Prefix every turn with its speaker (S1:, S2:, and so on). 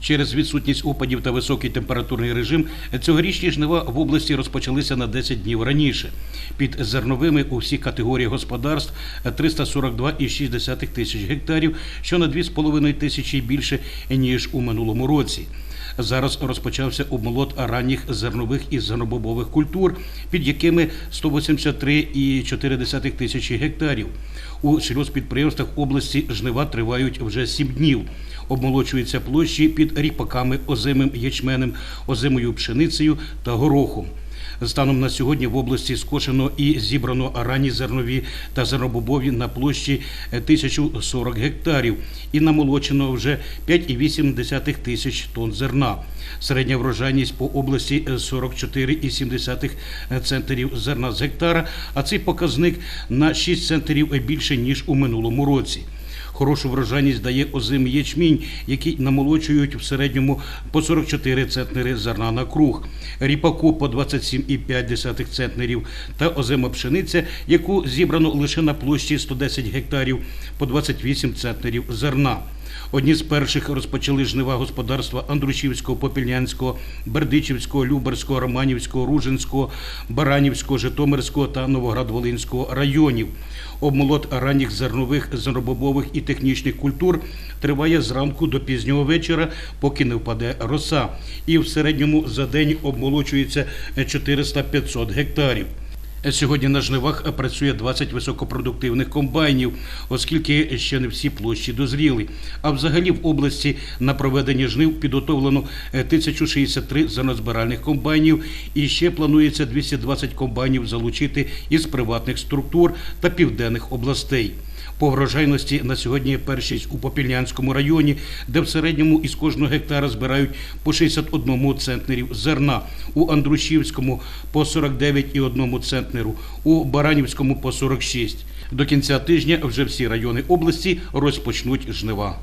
S1: Через відсутність опадів та високий температурний режим цьогорічні жнива в області розпочалися на 10 днів раніше. Під зерновими у всі категорії господарств 342,6 тисяч гектарів, що на 2,5 тисячі більше ніж у минулому році. Зараз розпочався обмолот ранніх зернових і зернобобових культур, під якими 183,4 тисячі гектарів. У сільгоспідприємствах області жнива тривають вже 7 днів. Обмолочуються площі під ріпаками, озимим ячменем, озимою пшеницею та горохом. Станом на сьогодні в області скошено і зібрано ранні зернові та зернобобові на площі е, 1040 гектарів і намолочено вже 5,8 тисяч тонн зерна. Середня врожайність по області е, 44,7 центнерів зерна з гектара, а цей показник на 6 центнерів більше ніж у минулому році. Хорошу врожайність дає озимий ячмінь, який намолочують в середньому по 44 центнери зерна на круг, ріпаку по 27,5 центнерів та озима пшениця, яку зібрано лише на площі 110 гектарів по 28 центнерів зерна. Одні з перших розпочали жнива господарства Андрушівського, Попільнянського, Бердичівського, Люберського, Романівського, Ружинського, Баранівського, Житомирського та Новоград-Волинського районів. Обмолот ранніх зернових, зернобобових і технічних культур триває зранку до пізнього вечора, поки не впаде роса. І в середньому за день обмолочується 400-500 гектарів. Сьогодні на жнивах працює 20 високопродуктивних комбайнів, оскільки ще не всі площі дозріли. А взагалі в області на проведення жнив підготовлено е, 1063 занозбиральних комбайнів і ще планується 220 комбайнів залучити із приватних структур та південних областей. По врожайності на сьогодні першість у Попільнянському районі, де в середньому із кожного гектара збирають по 61 центнерів зерна, у Андрушівському по 49,1 центнеру, у Баранівському по 46. До кінця тижня вже всі райони області розпочнуть жнива.